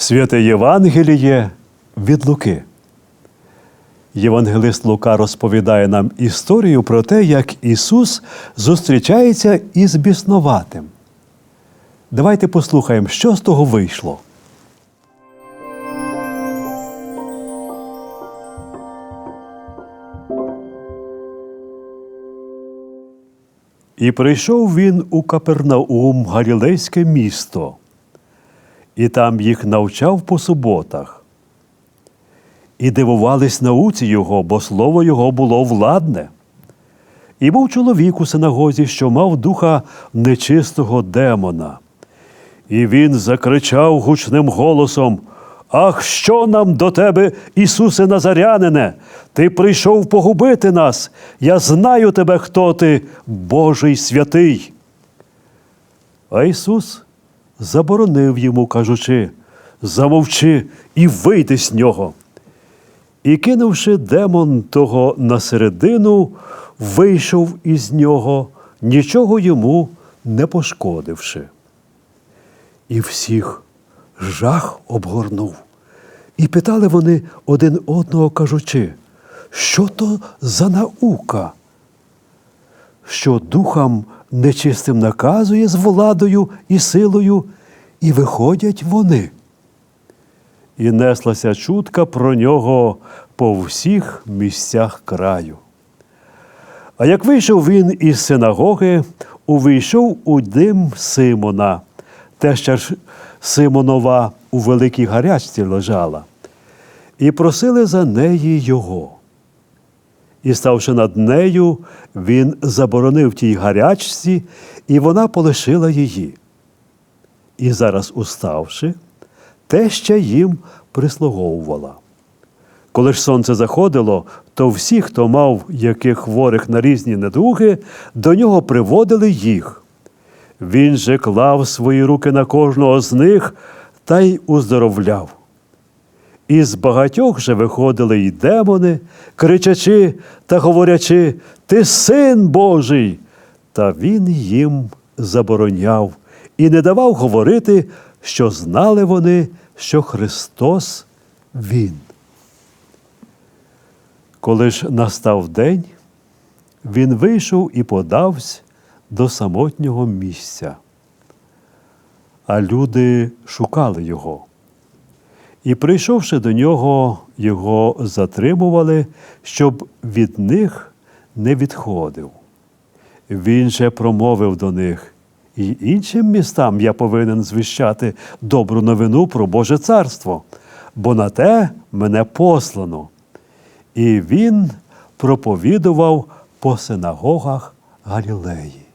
Святе Євангеліє від Луки. Євангелист Лука розповідає нам історію про те, як Ісус зустрічається із біснуватим. Давайте послухаємо, що з того вийшло. І прийшов він у Капернаум, Галілейське місто, і там їх навчав по суботах. І дивувались науці його, бо слово його було владне. І був чоловік у синагозі, що мав духа нечистого демона. І він закричав гучним голосом: Ах, що нам до тебе, Ісусе Назарянине? Ти прийшов погубити нас. Я знаю тебе, хто ти, Божий святий. А Ісус заборонив йому, кажучи: Замовчи і вийди з нього. І, кинувши демон того на середину, вийшов із нього, нічого йому не пошкодивши. І всіх жах обгорнув. І питали вони один одного, кажучи, що то за наука, що духам нечистим наказує з владою і силою, і виходять вони. І неслася чутка про нього по всіх місцях краю. А як вийшов він із синагоги, увійшов у дим Симона, теща ж Симонова у великій гарячці лежала, і просили за неї його. І, ставши над нею, він заборонив тій гарячці, і вона полишила її. І зараз, уставши, теща їм прислуговувала. Коли ж сонце заходило, то всі, хто мав яких хворих на різні недуги, до нього приводили їх. Він же клав свої руки на кожного з них та й уздоровляв. Із багатьох же виходили й демони, кричачи та говорячи Ти син Божий. Та він їм забороняв і не давав говорити, що знали вони, що Христос Він. Коли ж настав день, він вийшов і подався до самотнього місця. А люди шукали його. І, прийшовши до нього, його затримували, щоб від них не відходив. Він же промовив до них, і іншим містам я повинен звіщати добру новину про Боже царство, бо на те мене послано. І він проповідував по синагогах Галілеї.